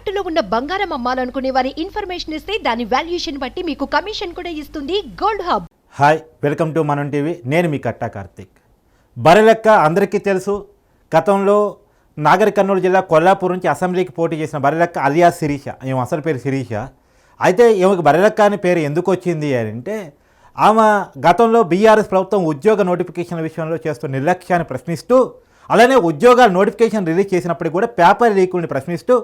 తాకట్టులో ఉన్న బంగారం అమ్మాలనుకునే వారి ఇన్ఫర్మేషన్ ఇస్తే దాని వాల్యుయేషన్ బట్టి మీకు కమిషన్ కూడా ఇస్తుంది gold hub. Hi welcome to Manam TV. నేను మీ కట్టా కార్తీక్. బరెలెక్క అందరికీ తెలుసు. గతంలో నాగర్ కర్నూలు జిల్లా కొల్లాపూర్ నుంచి అసెంబ్లీకి పోటీ చేసిన బరెలెక్క అలియా శిరీష. ఈమె అసలు పేరు శిరీష. అయితే ఈమెకు బరెలెక్క అని పేరు ఎందుకు వచ్చింది అని అంటే ఆమె గతంలో బీఆర్ఎస్ ప్రభుత్వం ఉద్యోగ నోటిఫికేషన్ విషయంలో చేస్తున్న నిర్లక్ష్యాన్ని ప్రశ్నిస్తూ అలానే ఉద్యోగాల నోటిఫికేషన్ రిలీజ్ చేసినప్పటికీ కూడా పేపర్ లీకుల్ని ప్రశ్నిస్తూ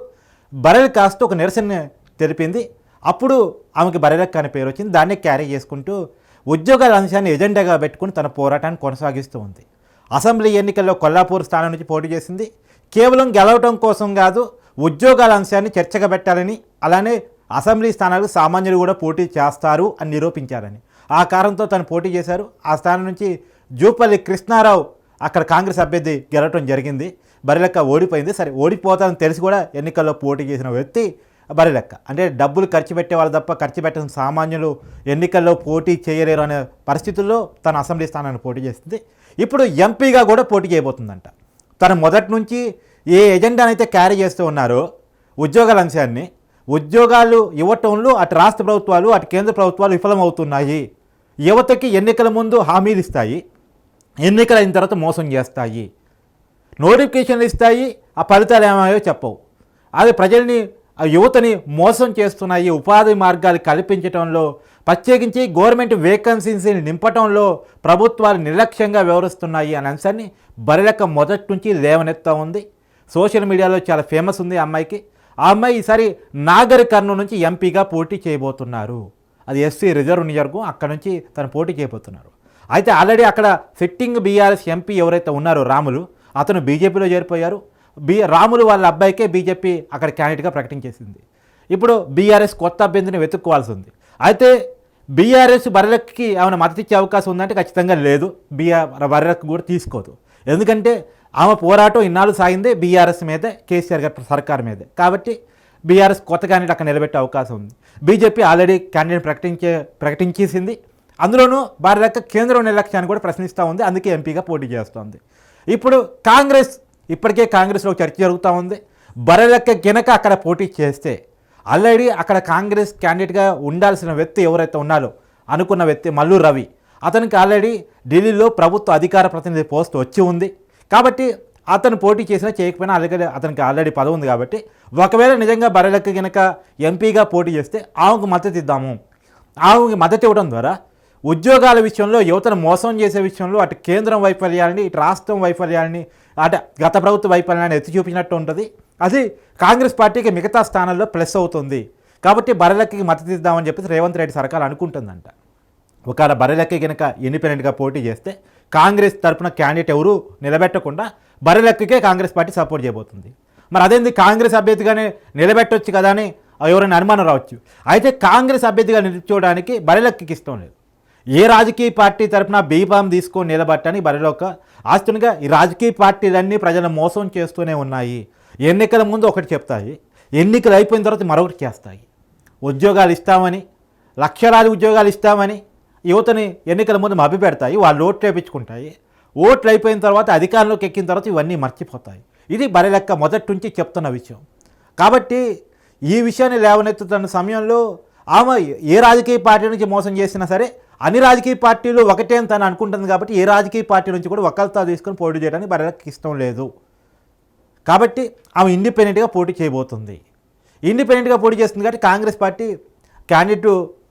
బరెల్ కాస్త ఒక నిరసన తెలిపింది. అప్పుడు ఆమెకి బరెలెక్క అనే పేరు వచ్చింది. దాన్నే క్యారీ చేసుకుంటూ ఉద్యోగాల అంశాన్ని ఎజెండాగా పెట్టుకుని తన పోరాటాన్ని కొనసాగిస్తూ ఉంది. అసెంబ్లీ ఎన్నికల్లో కొల్లాపూర్ స్థానం నుంచి పోటీ చేసింది. కేవలం గెలవటం కోసం కాదు ఉద్యోగాల అంశాన్ని చర్చగా పెట్టాలని అలానే అసెంబ్లీ స్థానాలకు సామాన్యులు కూడా పోటీ చేస్తారు అని నిరూపించారని. ఆ కారణంతో తను పోటీ చేశారు. ఆ స్థానం నుంచి జూపల్లి కృష్ణారావు అక్కడ కాంగ్రెస్ అభ్యర్థి గెలవటం జరిగింది. బరిలెక్క ఓడిపోయింది. సరే ఓడిపోతానని తెలిసి కూడా ఎన్నికల్లో పోటీ చేసిన వ్యక్తి బరిలెక్క అంటే డబ్బులు ఖర్చు పెట్టే వాళ్ళు తప్ప ఖర్చు పెట్టిన సామాన్యులు ఎన్నికల్లో పోటీ చేయలేరు అనే పరిస్థితుల్లో తన అసెంబ్లీ స్థానాన్ని పోటీ చేస్తుంది. ఇప్పుడు ఎంపీగా కూడా పోటీ చేయబోతుందంట. తను మొదటి నుంచి ఏ ఎజెండానైతే క్యారీ చేస్తూ ఉన్నారో ఉద్యోగాల అంశాన్ని ఉద్యోగాలు ఇవ్వటంలో అటు రాష్ట్ర ప్రభుత్వాలు అటు కేంద్ర ప్రభుత్వాలు విఫలమవుతున్నాయి. యువతకి ఎన్నికల ముందు హామీలు ఇస్తాయి. ఎన్నికలైన తర్వాత మోసం చేస్తాయి. నోటిఫికేషన్లు ఇస్తాయి ఆ ఫలితాలు ఏమాయో చెప్పవు. అది ప్రజల్ని ఆ యువతని మోసం చేస్తున్నాయి ఉపాధి మార్గాలు కల్పించడంలో ప్రత్యేకించి గవర్నమెంట్ వేకెన్సీస్ని నింపటంలో ప్రభుత్వాలు నిర్లక్ష్యంగా వ్యవహరిస్తున్నాయి అనే అంశాన్ని బరిలక మొదటి నుంచి లేవనెత్తా ఉంది. సోషల్ మీడియాలో చాలా ఫేమస్ ఉంది ఆ అమ్మాయికి. ఆ అమ్మాయి ఈసారి నాగర్ కర్నూలు నుంచి ఎంపీగా పోటీ చేయబోతున్నారు. అది ఎస్సీ రిజర్వ్ నియోజకవర్గం అక్కడ నుంచి తను పోటీ చేయబోతున్నారు. అయితే ఆల్రెడీ అక్కడ సిట్టింగ్ బీఆర్ఎస్ ఎంపీ ఎవరైతే ఉన్నారో రాములు అతను బీజేపీలో చేరిపోయారు. బీ రాములు వాళ్ళ అబ్బాయికే బీజేపీ అక్కడ క్యాండిడేట్గా ప్రకటించేసింది. ఇప్పుడు బీఆర్ఎస్ కొత్త అభ్యర్థిని వెతుక్కోవాల్సి ఉంది అయితే బీఆర్ఎస్ బర్రెలకి ఆమెను మద్దతు ఇచ్చే అవకాశం ఉందంటే ఖచ్చితంగా లేదు. బీఆర్ బర్రెలకు కూడా తీసుకోదు. ఎందుకంటే ఆమె పోరాటం ఇన్నాళ్ళు సాగిందే బీఆర్ఎస్ మీదే కేసీఆర్ గారి సర్కార్ మీదే. కాబట్టి బీఆర్ఎస్ కొత్త క్యాండిడేట్ అక్కడ నిలబెట్టే అవకాశం ఉంది. బీజేపీ ఆల్రెడీ క్యాండిడేట్ ప్రకటించే ప్రకటించేసింది. అందులోనూ భారత కేంద్రం నిర్లక్ష్యాన్ని కూడా ప్రశ్నిస్తూ ఉంది. అందుకే ఎంపీగా పోటీ చేస్తోంది ఇప్పుడు కాంగ్రెస్ ఇప్పటికే కాంగ్రెస్లో చర్చ జరుగుతూ ఉంది. బరలెక్క గినక అక్కడ పోటీ చేస్తే ఆల్రెడీ అక్కడ కాంగ్రెస్ క్యాండిడేట్గా ఉండాల్సిన వ్యక్తి ఎవరైతే ఉన్నారో అనుకున్న వ్యక్తి మల్లు రవి అతనికి ఆల్రెడీ ఢిల్లీలో ప్రభుత్వ అధికార ప్రతినిధి పోస్ట్ వచ్చి ఉంది. కాబట్టి అతను పోటీ చేసినా చేయకపోయినా అలాగే అతనికి ఆల్రెడీ పదవి ఉంది కాబట్టి ఒకవేళ నిజంగా బరలెక్క గినక ఎంపీగా పోటీ చేస్తే ఆమెకు మద్దతు ఇద్దాము. ఆమెకి మద్దతు ఇవ్వడం ద్వారా ఉద్యోగాల విషయంలో యువతను మోసం చేసే విషయంలో అటు కేంద్రం వైఫల్యాన్ని ఇటు రాష్ట్రం వైఫల్యాన్ని అటు గత ప్రభుత్వ వైఫల్యాన్ని ఎత్తి చూపించినట్టు ఉంటుంది. అది కాంగ్రెస్ పార్టీకి మిగతా స్థానాల్లో ప్లస్ అవుతుంది. కాబట్టి బరలెక్కకి మద్దతు ఇద్దామని చెప్పేసి రేవంత్ రెడ్డి సర్కార్ అనుకుంటుందంట. ఒకవేళ బరలెక్క కనుక ఇండిపెండెంట్గా పోటీ చేస్తే కాంగ్రెస్ తరపున క్యాండిడేట్ ఎవరు నిలబెట్టకుండా బరలెక్కకే కాంగ్రెస్ పార్టీ సపోర్ట్ చేయబోతుంది. మరి అదేంది? కాంగ్రెస్ అభ్యర్థిగానే నిలబెట్టొచ్చు కదా అని ఎవరైనా అనుమానం రావచ్చు. అయితే కాంగ్రెస్ అభ్యర్థిగా నిలిచోవడానికి బరలెక్కకి ఇష్టం లేదు. ఏ రాజకీయ పార్టీ తరఫున బీఫామ్ తీసుకొని నిలబట్టని బరిలోక ఆస్తునిగా ఈ రాజకీయ పార్టీలన్నీ ప్రజలను మోసం చేస్తూనే ఉన్నాయి. ఎన్నికల ముందు ఒకటి చెప్తాయి. ఎన్నికలు అయిపోయిన తర్వాత మరొకటి చేస్తాయి. ఉద్యోగాలు ఇస్తామని లక్షలాది ఉద్యోగాలు ఇస్తామని యువతని ఎన్నికల ముందు మభ్య పెడతాయి వాళ్ళు ఓట్లు వేయించుకుంటాయి ఓట్లు అయిపోయిన తర్వాత అధికారంలోకి ఎక్కిన తర్వాత ఇవన్నీ మర్చిపోతాయి. ఇది బరిలెక్క మొదటి నుంచి చెప్తున్న విషయం. కాబట్టి ఈ విషయాన్ని లేవనెత్తుతున్న సమయంలో ఆమె ఏ రాజకీయ పార్టీ నుంచి మోసం చేసినా సరే అన్ని రాజకీయ పార్టీలు ఒకటే అని తను అనుకుంటుంది కాబట్టి ఏ రాజకీయ పార్టీ నుంచి కూడా ఒకరితో తీసుకొని పోటీ చేయడానికి బరిలెక్కకి ఇష్టం లేదు. కాబట్టి ఆమె ఇండిపెండెంట్గా పోటీ చేయబోతుంది. ఇండిపెండెంట్గా పోటీ చేస్తుంది కాబట్టి కాంగ్రెస్ పార్టీ క్యాండిడేట్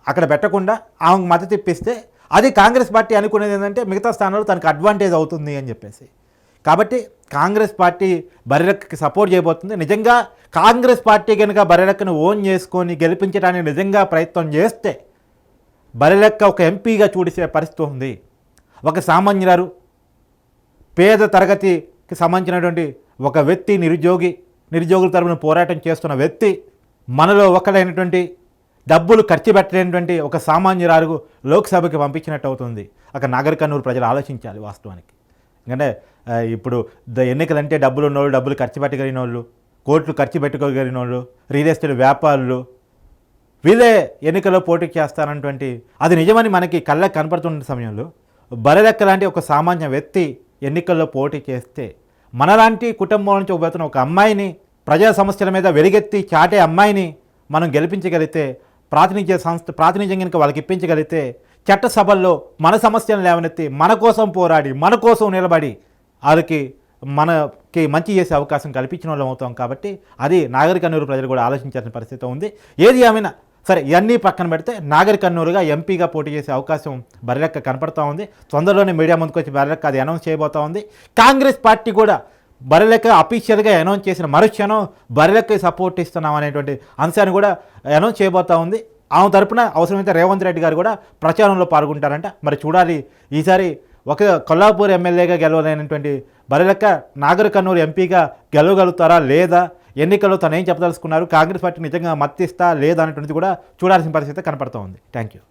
అక్కడ పెట్టకుండా ఆమెకు మద్దతు ఇప్పిస్తే అది కాంగ్రెస్ పార్టీ అనుకునేది ఏంటంటే మిగతా స్థానాల్లో తనకు అడ్వాంటేజ్ అవుతుంది అని చెప్పేసి. కాబట్టి కాంగ్రెస్ పార్టీ బరిరెక్కకి సపోర్ట్ చేయబోతుంది. నిజంగా కాంగ్రెస్ పార్టీ కనుక బరిరెక్కను ఓన్ చేసుకొని గెలిపించడానికి నిజంగా ప్రయత్నం చేస్తే బరిలెక్క ఒక ఎంపీగా చూడిసే పరిస్థితి ఉంది. ఒక సామాన్యురారు పేద తరగతికి సంబంధించినటువంటి ఒక వ్యక్తి నిరుద్యోగి నిరుద్యోగుల తరపున పోరాటం చేస్తున్న వ్యక్తి మనలో ఒకడైనటువంటి డబ్బులు ఖర్చు పెట్టలేనటువంటి ఒక సామాన్యురాలు లోక్సభకి పంపించినట్టు అవుతుంది. అక్కడ నాగరికర్నూలు ప్రజలు ఆలోచించాలి వాస్తవానికి. ఎందుకంటే ఇప్పుడు ద ఎన్నికలంటే డబ్బులు ఉన్నోళ్ళు డబ్బులు ఖర్చు పెట్టగలిగిన వాళ్ళు కోట్లు ఖర్చు పెట్టుకోగలిగిన వాళ్ళు రియల్ ఎస్టేట్ వ్యాపారులు వీళ్ళే ఎన్నికల్లో పోటీ చేస్తారన్నటువంటి అది నిజమని మనకి కళ్ళకు కనపడుతున్న సమయంలో బరలెక్క లాంటి ఒక సామాన్య వ్యక్తి ఎన్నికల్లో పోటీ చేస్తే మనలాంటి కుటుంబం నుంచి ఒక ఒక అమ్మాయిని ప్రజా సమస్యల మీద వెలుగెత్తి చాటే అమ్మాయిని మనం గెలిపించగలిగితే ప్రాతినిధ్య సంస్థ ప్రాతినిధ్యం కనుక వాళ్ళకి ఇప్పించగలిగితే చట్టసభల్లో మన సమస్యలను లేవనెత్తి మన కోసం పోరాడి మన కోసం నిలబడి వాళ్ళకి మనకి మంచి చేసే అవకాశం కల్పించిన వాళ్ళం అవుతాం కాబట్టి అది నాగరికన్నూరు ప్రజలు కూడా ఆలోచించాల్సిన పరిస్థితి ఉంది. ఏది ఏమైనా సరే ఇవన్నీ పక్కన పెడితే నాగరికన్నూరుగా ఎంపీగా పోటీ చేసే అవకాశం బరిలెక్క కనపడతా ఉంది. తొందరలోనే మీడియా ముందుకు వచ్చి బరిలెక్క అది అనౌన్స్ చేయబోతా ఉంది. కాంగ్రెస్ పార్టీ కూడా బరిలెక్క అఫీషియల్గా అనౌన్స్ చేసిన మరుక్షణం బరిలెక్క సపోర్ట్ ఇస్తున్నాం అనేటువంటి అంశాన్ని కూడా అనౌన్స్ చేయబోతా ఉంది. ఆమె తరపున అవసరమైతే రేవంత్ రెడ్డి గారు కూడా ప్రచారంలో పాల్గొంటారంట. మరి చూడాలి. ఈసారి ఒక కొల్లాపూర్ ఎమ్మెల్యేగా గెలవలేనటువంటి బరిలెక్క నాగరకన్నూరు ఎంపీగా గెలవగలుగుతారా లేదా? ఎన్నికల్లో తను ఏం చెప్పదలుచుకున్నారు? కాంగ్రెస్ పార్టీ నిజంగా మత్తిస్తా లేదా అనేటువంటిది కూడా చూడాల్సిన పరిస్థితి కనపడుతూ ఉంది థ్యాంక్ యూ